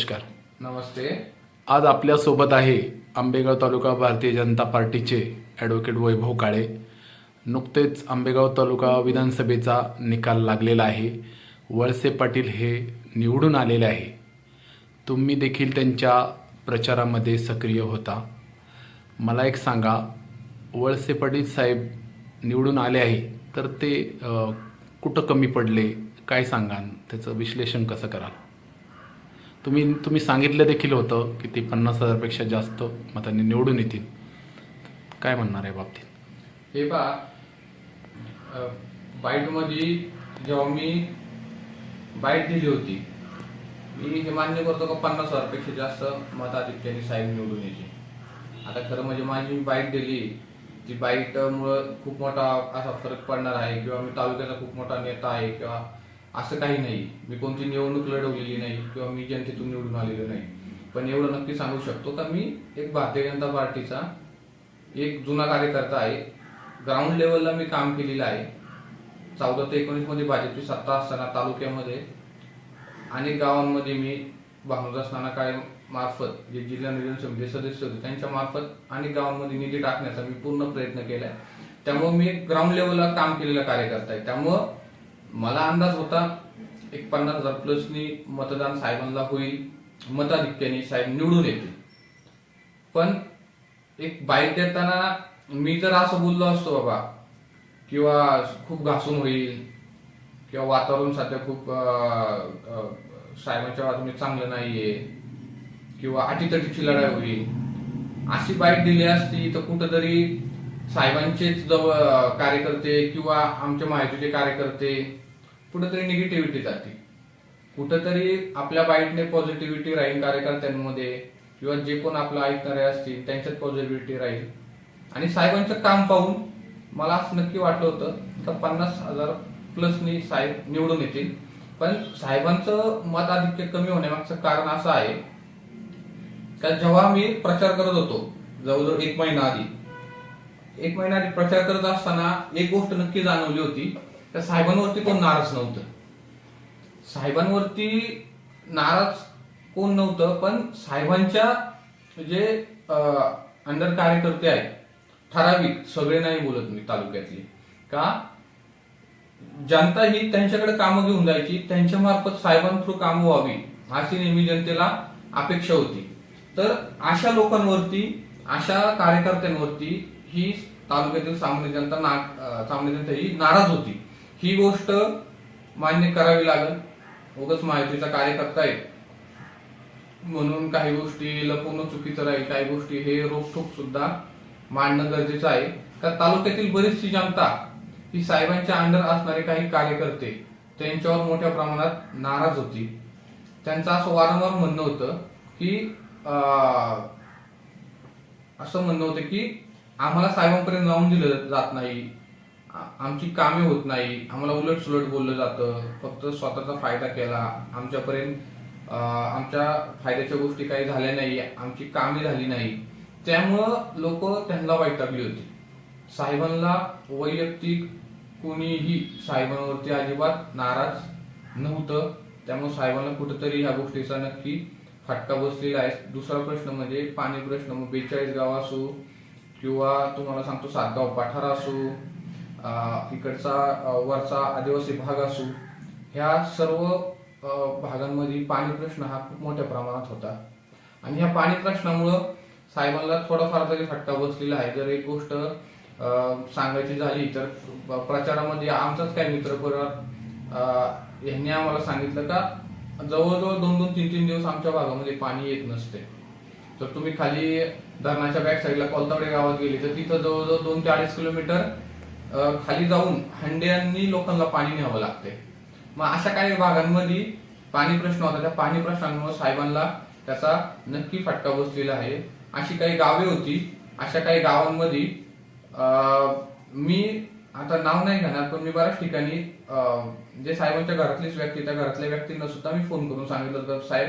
नमस्कार. नमस्ते. आज आपल्यासोबत आहे आंबेगाव तालुका भारतीय जनता पार्टीचे ॲडव्होकेट वैभव काळे. नुकतेच आंबेगाव तालुका विधानसभेचा निकाल लागलेला आहे. वळसे पाटील हे निवडून आलेले आहे. तुम्ही देखील त्यांच्या प्रचारामध्ये सक्रिय होता. मला एक सांगा वळसे पाटील साहेब निवडून आले आहे तर ते कुठं कमी पडले? काय सांगाल? त्याचं विश्लेषण कसं कराल? तुम्ही तुम्ही सांगितलं देखील होतं की ते पन्नास हजारपेक्षा जास्त मतांनी निवडून येतील. काय म्हणणार आहे बाबतीत? हे पा बाईटमध्ये जेव्हा मी बाईट दिली होती मी हे मान्य करतो का पन्नास हजारपेक्षा जास्त मताधिक्याने साहेब निवडून यायचे आता खरं म्हणजे माझी मी बाईट दिली ती बाईटमुळं खूप मोठा असा फरक पडणार आहे किंवा मी तालुक्याचा खूप मोठा नेता आहे किंवा असं काही नाही. मी कोणती निवडणूक लढवलेली नाही किंवा मी जनतेतून निवडून आलेलो नाही. पण एवढं नक्की सांगू शकतो का? मी एक भारतीय जनता पार्टीचा एक जुना कार्यकर्ता आहे. ग्राउंड लेवलला मी काम केलेलं आहे. चौदा ते एकोणीसमध्ये भाजपची सत्ता असताना तालुक्यामध्ये अनेक गावांमध्ये मी भानुदास नाना काळे मार्फत जे जिल्हा नियोजन समिती सदस्य होते त्यांच्या मार्फत अनेक गावांमध्ये निधी टाकण्याचा मी पूर्ण प्रयत्न केलाय. त्यामुळे मी ग्राउंड लेवलला काम केलेला कार्यकर्ता आहे. त्यामुळं मला अंदाज होता एक पन्नास हजार प्लसनी मतदान साहेबांना होईल मताधिक्याने साहेब निवडून येतील. पण एक बाईट देताना मी जर असं बोललो असतो बाबा किंवा खूप घासून होईल किंवा वातावरण सध्या खूप साहेबांच्या बाजूने चांगलं नाहीये किंवा अटीतटीची लढाई होईल अशी बाईट दिली असती तर कुठंतरी साहेबांचेच जवळ कार्यकर्ते किंवा आमच्या माहितीचे कार्यकर्ते कुठंतरी निगेटिव्हिटी जाते. कुठंतरी आपल्या बाईटने पॉझिटिव्हिटी राहील कार्यकर्त्यांमध्ये किंवा जे कोण आपलं ऐकणारे असतील त्यांच्यात पॉझिटिव्हिटी राहील. आणि साहेबांचं काम पाहून मला असं नक्की वाटलं होतं तर पन्नास हजार प्लसनी साहेब निवडून येतील. पण साहेबांचं मत आधिक्य कमी होण्यामागचं कारण असं आहे का जेव्हा मी प्रचार करत होतो जवळजवळ एक महिना आधी एक महिना आधी प्रचार करत असताना एक गोष्ट नक्की जाणवली होती. त्या साहेबांवरती कोण नाराज नव्हतं. साहेबांवरती नाराज कोण नव्हतं पण साहेबांच्या जे अंडर कार्यकर्ते आहेत ठराविक सगळे नाही बोलत मी तालुक्यातले. का? जनता ही त्यांच्याकडे कामं घेऊन जायची त्यांच्या मार्फत साहेबांथ्रू कामं व्हावी अशी नेहमी जनतेला अपेक्षा होती. तर अशा लोकांवरती अशा कार्यकर्त्यांवरती ही तालुक्यातील सामान्य जनता ना सामान्य जनता ही नाराज होती. ही गोष्ट मान्य करावी लागेल. उगाच माहितीचा कार्यकर्ता आहे. म्हणून काही गोष्टी लपवणं चुकीचं राहील काही गोष्टी हे रोखोक सुद्धा मांडणं गरजेचं आहे. तर तालुक्यातील बरीचशी जनता ही साहेबांच्या अंडर असणारे काही कार्यकर्ते त्यांच्यावर मोठ्या प्रमाणात नाराज होती. त्यांचं असं वारंवार म्हणणं होतं की अं, असं म्हणणं होतं की आम्हाला साहेबांपर्यंत जाऊन दिलं जात नाही. आमची कामे होत नाही. आम्हाला उलट सुलट बोललं जातं. फक्त स्वतःचा फायदा केला. आमच्यापर्यंत आमच्या फायद्याच्या गोष्टी काही झाल्या नाही. आमची कामे झाली नाही. त्यामुळं लोक त्यांना वैतागली होती. साहेबांना वैयक्तिक कोणीही साहेबांवरती अजिबात नाराज नव्हतं. त्यामुळे साहेबांना कुठंतरी ह्या गोष्टीचा नक्की फटका बसलेला आहे. दुसरा प्रश्न म्हणजे पाणी प्रश्न. मग बेचाळीस गाव असो किंवा तुम्हाला सांगतो सातगाव पठार असू इकडचा वरचा आदिवासी भाग असू ह्या सर्व भागांमध्ये पाणी प्रश्न हा खूप मोठ्या प्रमाणात होता. आणि ह्या पाणी प्रश्नामुळं साहेबांना थोडाफार तरी फटका बसलेला आहे. जर एक गोष्ट सांगायची झाली तर प्रचारामध्ये आमचाच काही मित्र परिवार यांनी आम्हाला सांगितलं का जवळजवळ दोन दोन तीन तीन दिवस आमच्या भागामध्ये पाणी येत नसते. तर तुम्ही खाली धरणाच्या बॅक साईडला कोलतावडे गावात गेले. तर तिथं जवळजवळ दोन ते अडीच किलोमीटर खाली जाऊन हंड्यांनी लोकांना पाणी न्यावं लागते मग अशा काही भागांमध्ये पाणी प्रश्न होता. त्या पाणी प्रश्नांमुळे साहेबांना त्याचा नक्की फटका बसलेला आहे. अशी काही गावे होती. अशा काही गावांमध्ये मी आता नाव नाही घेणार पण मी बऱ्याच ठिकाणी जे साहेबांच्या घरातलीच व्यक्ती त्या घरातल्या व्यक्तींना सुद्धा मी फोन करून सांगितलं होतं. साहेब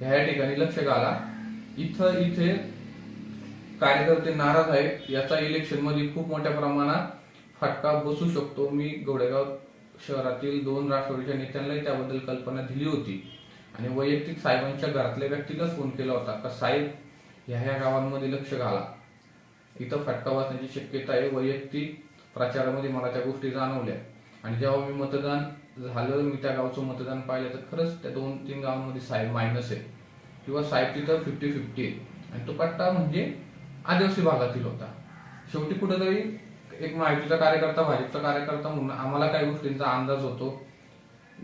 ह्या ह्या ठिकाणी लक्ष घाला. इथं इथे कार्यकर्ते नाराज आहेत. याचा इलेक्शनमध्ये खूप मोठ्या प्रमाणात फटका बसू शकतो. मी गोडेगाव शहरातील दोन राष्ट्रवादीच्या नेत्यांनाही त्याबद्दल कल्पना दिली होती. आणि वैयक्तिक साहेबांच्या घरातल्या व्यक्तीलाच फोन केला होता. का साहेब ह्या ह्या गावांमध्ये लक्ष घाला. इथं फटका बसण्याची शक्यता आहे. वैयक्तिक प्रचारामध्ये मला त्या गोष्टी जाणवल्या. आणि जेव्हा मी मतदान झालं मी त्या गावचं मतदान पाहिलं तर खरंच त्या दोन तीन गावांमध्ये साहेब मायनस आहे किंवा साहेब तिथं फिफ्टी फिफ्टी आहे आणि तो पट्टा म्हणजे आदिवासी भागातील होता. शेवटी कुठेतरी एक माहितीचा कार्यकर्ता भाजपचा कार्यकर्ता म्हणून आम्हाला काही गोष्टींचा अंदाज होतो.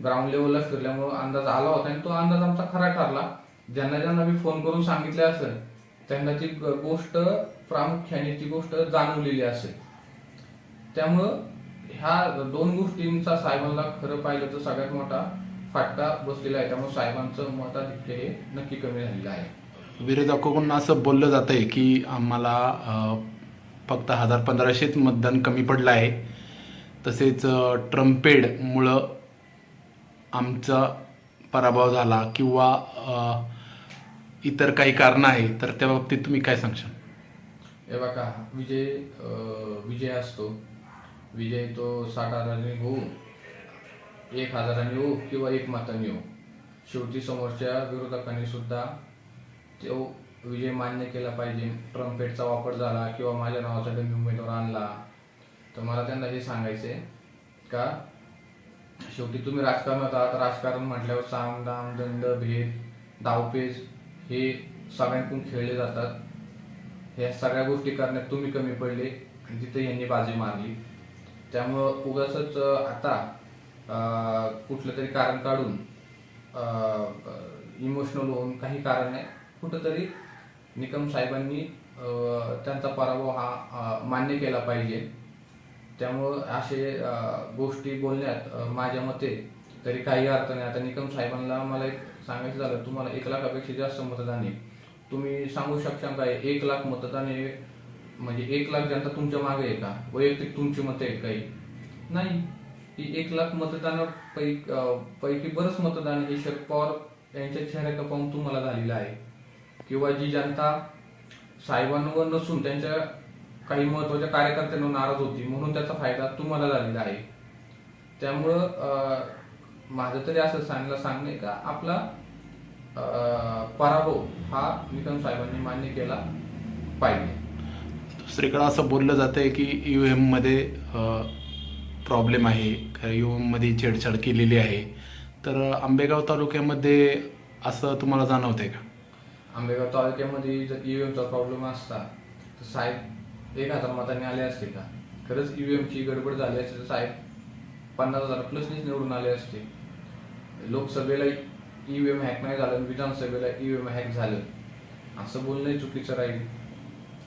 ग्राउंड लेवलला फिरल्यामुळे अंदाज आला होता आणि तो अंदाज आमचा खरा ठरला. ज्यांना ज्यांना मी फोन करून सांगितले असेल त्यांना ती गोष्ट प्रामुख्याने ती गोष्ट जाणवलेली असेल. त्यामुळं ह्या दोन गोष्टींचा साहेबांना खरं पाहिलं तर सगळ्यात मोठा फाटका बसलेला आहे. त्यामुळे साहेबांचं मताधिक्य हे नक्की कमी झालेलं आहे. विरोधकांकडून असं बोललं जात आहे की आम्हाला फक्त हजार पंधराशेच मतदान कमी पडलं आहे. तसेच ट्रम्पेडमुळं आमचा पराभव झाला किंवा इतर काही कारणं आहे तर त्या बाबतीत तुम्ही काय सांगशाल? हे बघा विजय विजय असतो. विजय तो साठ हजारांनी होऊ एक हजारांनी होऊ किंवा एक मतांनी होऊ शेवटी समोरच्या विरोधकांनी सुद्धा तो विजय मान्य केला पाहिजे. ट्रम्पेटचा वापर झाला किंवा माझ्या नावाचा डमी उमेदवार आणला. तर मला त्यांना हे सांगायचंय का शेवटी तुम्ही राजकारणात आहात. राजकारण म्हटल्यावर साम दाम दंड भेद डावपेच हे सगळ्यांकडून खेळले जातात. ह्या सगळ्या गोष्टी करण्यात तुम्ही कमी पडले आणि तिथे यांनी बाजी मारली. त्यामुळं उगाच आता कुठलं तरी कारण काढून इमोशनल होऊन काही कारण नाही. कुठंतरी निकम साहेबांनी त्यांचा पराभव हा मान्य केला पाहिजे. त्यामुळं असे गोष्टी बोलण्यात माझ्या मते तरी काही अर्थ नाही. आता निकम साहेबांना मला एक सांगायचं झालं तुम्हाला एक लाखापेक्षा जास्त मतदान आहे. तुम्ही सांगू शकता का एक लाख मतदान हे म्हणजे एक लाख जनता तुमच्या मागे आहे का? वैयक्तिक तुमची मतं आहेत काही? नाही. ही एक लाख मतदान पैकी पैकी बरंच मतदान हे शरद पवार यांच्या चेहऱ्या पाहून तुम्हाला झालेलं आहे. किंवा जी जनता साहेबांवर नसून त्यांच्या काही महत्त्वाच्या कार्यकर्त्यांना नाराज होती म्हणून त्याचा फायदा तुम्हाला झालेला आहे. त्यामुळं माझं तरी असं सांगलं सांगणे का आपला पराभव हा निकम साहेबांनी मान्य केला पाहिजे. दुसरीकडे असं बोललं जातं आहे की यू एममध्ये प्रॉब्लेम आहे. यू एममध्ये छेडछाड केलेली आहे. तर आंबेगाव तालुक्यामध्ये असं तुम्हाला जाणवतंय का? आंबेगाव तालुक्यामध्ये जर ईव्हीएमचा प्रॉब्लेम असता तर साहेब एक हजार मताने आले असते का? खरंच ईव्हीएमची गडबड झाली असते तर साहेब पन्नास हजार प्लसनीच निवडून आले असते. लोकसभेला ईव्हीएम हॅक नाही झालं आणि विधानसभेला ईव्हीएम हॅक झालं. असं बोलणंही चुकीचं राहील.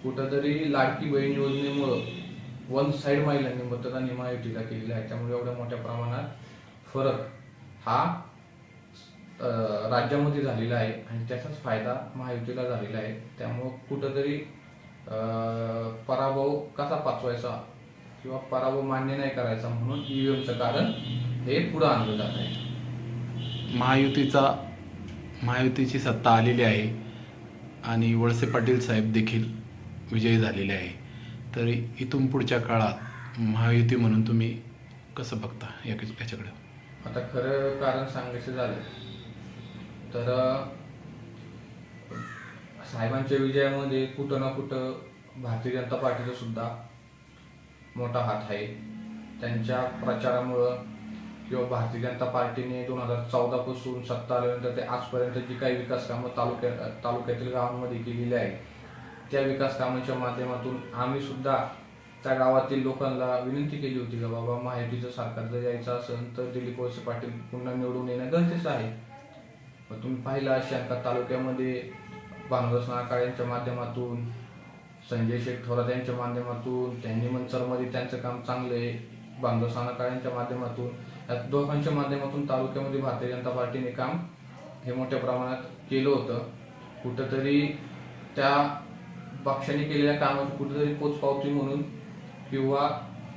कुठंतरी लाडकी बहीण योजनेमुळं वन साईड महिलांनी मतदान निमा महायुतीला केलेलं आहे. त्यामुळे एवढ्या मोठ्या प्रमाणात फरक हा राज्यामध्ये झालेला आहे आणि त्याचाच फायदा महायुतीला झालेला आहे. त्यामुळं कुठंतरी पराभव कसा पाचवायचा किंवा पराभव मान्य नाही करायचा म्हणून ईव्हीएमचं कारण हे पुढे आणलं जात आहे. महायुतीचा महायुतीची सत्ता आलेली आहे आणि वळसे पाटील साहेब देखील विजयी झालेले आहे. तर इथून पुढच्या काळात महायुती म्हणून तुम्ही कसं बघता याच्याकडे? आता खरं कारण सांगायचं झालं तर साहेबांच्या विजयामध्ये कुठं ना कुठं भारतीय जनता पार्टीचा सुद्धा मोठा हात आहे. त्यांच्या प्रचारामुळं किंवा भारतीय जनता पार्टीने दोन हजार चौदा पासून सत्ता आल्यानंतर ते आजपर्यंत जी काही विकास कामं तालुक्यात तालुक्यातील गावांमध्ये केलेली आहे त्या विकास कामांच्या माध्यमातून आम्ही सुद्धा त्या गावातील लोकांना विनंती केली होती का बाबा माहितीचं सरकार जर यायचं असेल तर दिलीप वळसे पाटील पुन्हा निवडून येणं गरजेचं आहे. मग तुम्ही पाहिलं असेल तालुक्यामध्ये भानुदास नाकाळ यांच्या माध्यमातून संजय शेख थोरात यांच्या माध्यमातून त्यांनी मंचरमध्ये त्यांचं काम चांगलं आहे भानुदास नाकाळ यांच्या माध्यमातून या दोघांच्या माध्यमातून तालुक्यामध्ये भारतीय जनता पार्टीने काम हे मोठ्या प्रमाणात केलं होतं. कुठंतरी त्या पक्षाने केलेल्या कामाची कुठेतरी पोचपावती म्हणून किंवा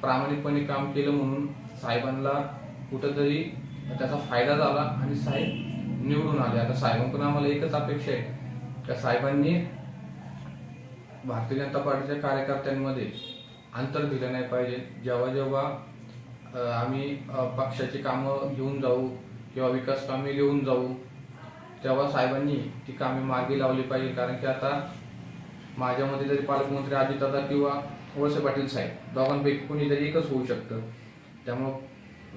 प्रामाणिकपणे काम केलं म्हणून साहेबांना कुठंतरी त्याचा फायदा झाला आणि साहेब निवडून आले. आता साहेबांकडून आम्हाला एकच अपेक्षा आहे. का साहेबांनी भारतीय जनता पार्टीच्या कार्यकर्त्यांमध्ये अंतर दिलं नाही पाहिजे. जेव्हा जेव्हा आम्ही पक्षाची कामं घेऊन जाऊ किंवा विकास कामे घेऊन जाऊ तेव्हा साहेबांनी ती कामे मार्गी लावली पाहिजे. कारण की आता माझ्यामध्ये जरी पालकमंत्री अजितदादा किंवा वळसे पाटील साहेब दोघांपैकी कोणीतरी एकच होऊ शकतं. त्यामुळं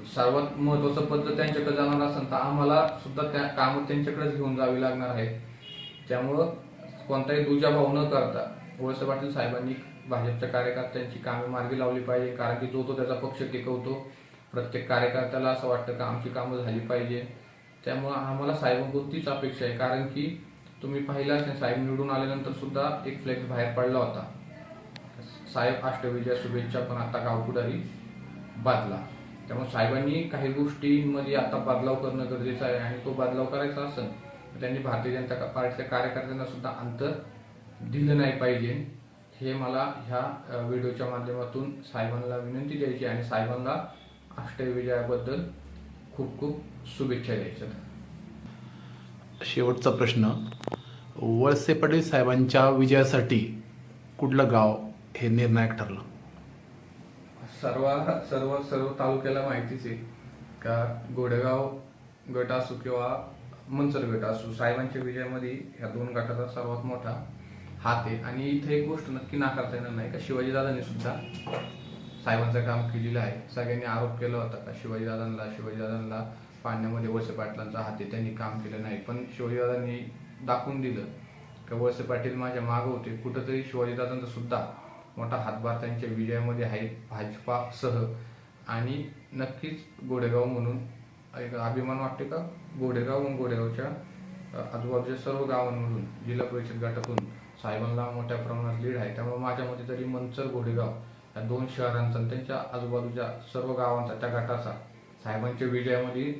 सर्वात महत्वाचं पद त्यांच्याकडे जाणार असेल तर आम्हाला सुद्धा त्या कामं त्यांच्याकडेच घेऊन जावी लागणार आहेत त्यामुळं कोणताही दुजाभाव न करता वळसे पाटील साहेबांनी भाजपच्या कार्यकर्त्यांची कामे मार्गी लावली पाहिजे कारण की जो तो त्याचा पक्ष टिकवतो प्रत्येक कार्यकर्त्याला असं वाटतं का आमची कामं झाली पाहिजे. त्यामुळं आम्हाला साहेबांकडून तीच अपेक्षा आहे कारण की तुम्ही पाहिलं असेल साहेब निवडून आल्यानंतर सुद्धा एक फ्लेक्स बाहेर पडला होता. साहेब अष्टविजय शुभेच्छा पण आता गावकुडाही बादला. त्यामुळे साहेबांनी काही गोष्टींमध्ये आता बदलाव करणं गरजेचं आहे आणि तो बदलाव करायचा असेल तर त्यांनी भारतीय जनता पार्टीच्या कार्यकर्त्यांना सुद्धा अंतर दिलं नाही पाहिजे. हे मला ह्या व्हिडिओच्या माध्यमातून साहेबांना विनंती द्यायची आणि साहेबांना अष्टविजयाबद्दल खूप खूप शुभेच्छा द्यायच्या शेवटचा प्रश्न. वळसे पाटील साहेबांच्या विजयासाठी कुठलं गाव हे निर्णायक ठरलं? सर्व सर्व सर्व तालुक्याला माहितीच आहे. का गोडेगाव गट असो किंवा मंचर गट असो साहेबांच्या विजयामध्ये ह्या दोन गटाचा सर्वात मोठा हात आहे. आणि इथे एक गोष्ट नक्की नाकारता येणार नाही का? शिवाजीदादांनी सुद्धा साहेबांचं काम केलेलं आहे. सगळ्यांनी आरोप केला होता का शिवाजीदादांना शिवाजीदादांना पाण्यामध्ये वळसे पाटलांचा हात आहे त्यांनी काम केलं नाही. पण शिवाजीदादांनी दाखवून दिलं का वळसे पाटील माझ्या मागं होते. कुठंतरी शिवाजीदादांचा सुद्धा मोठा हातभार त्यांच्या विजयामध्ये आहे भाजपासह. आणि नक्कीच गोडेगाव म्हणून एक अभिमान वाटते का? गोडेगाव व गोडेगावच्या आजूबाजूच्या सर्व गावांमधून जिल्हा परिषद गटातून साहेबांना मोठ्या प्रमाणात लीड आहे. त्यामुळे माझ्या मते तरी मंचर गोडेगाव या दोन शहरांचा त्यांच्या आजूबाजूच्या सर्व गावांचा त्या गटाचा साहेबांच्या विजयामध्ये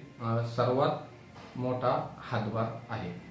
सर्वात मोठा हातभार आहे.